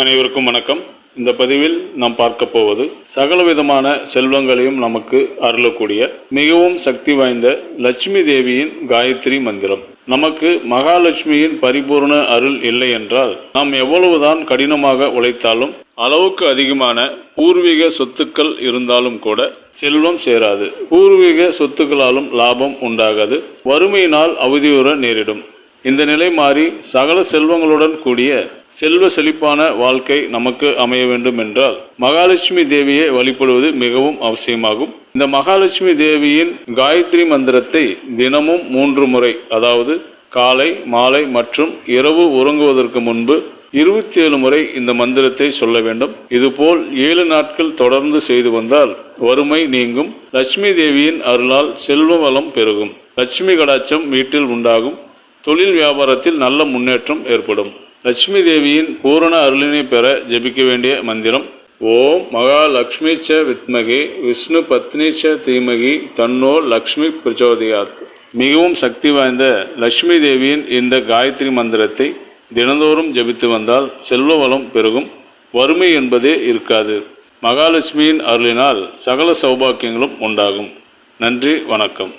அனைவருக்கும் வணக்கம். இந்த பதிவில் நாம் பார்க்க போவது சகலவிதமான செல்வங்களையும் நமக்கு அருளக்கூடிய மிகவும் சக்தி வாய்ந்த லட்சுமி தேவியின் காயத்ரி மந்திரம். நமக்கு மகாலட்சுமியின் பரிபூர்ண அருள் இல்லை என்றால் நாம் எவ்வளவுதான் கடினமாக உழைத்தாலும் அளவுக்கு அதிகமான பூர்வீக சொத்துக்கள் இருந்தாலும் கூட செல்வம் சேராது. பூர்வீக சொத்துக்களாலும் லாபம் உண்டாகாது. வறுமையினால் அவதியுற நேரிடும். இந்த நிலை மாறி சகல செல்வங்களுடன் கூடிய செல்வ செழிப்பான வாழ்க்கை நமக்கு அமைய வேண்டும் என்றால் மகாலட்சுமி தேவியை வழிபடுவது மிகவும் அவசியமாகும். இந்த மகாலட்சுமி தேவியின் காயத்ரி மந்திரத்தை தினமும் மூன்று முறை அதாவது காலை மாலை மற்றும் இரவு உறங்குவதற்கு முன்பு இருபத்தி ஏழு முறை இந்த மந்திரத்தை சொல்ல வேண்டும். இதுபோல் ஏழு நாட்கள் தொடர்ந்து செய்து வந்தால் வறுமை நீங்கும். லட்சுமி தேவியின் அருளால் செல்வ வளம் பெருகும். லட்சுமி கடாச்சம் வீட்டில் உண்டாகும். தொழில் வியாபாரத்தில் நல்ல முன்னேற்றம் ஏற்படும். லட்சுமி தேவியின் பூரண அருளினை பெற ஜெபிக்க வேண்டிய மந்திரம் ஓம் மகாலட்சுமி ச வித்மகி விஷ்ணு பத்னி ச தீமகி தன்னோ லக்ஷ்மி பிரச்சோதயாத். மிகவும் சக்தி வாய்ந்த லட்சுமி தேவியின் இந்த காயத்ரி மந்திரத்தை தினந்தோறும் ஜெபித்து வந்தால் செல்வ வளம் பெருகும். வறுமை என்பதே இருக்காது. மகாலட்சுமியின் அருளினால் சகல சௌபாக்கியங்களும் உண்டாகும். நன்றி வணக்கம்.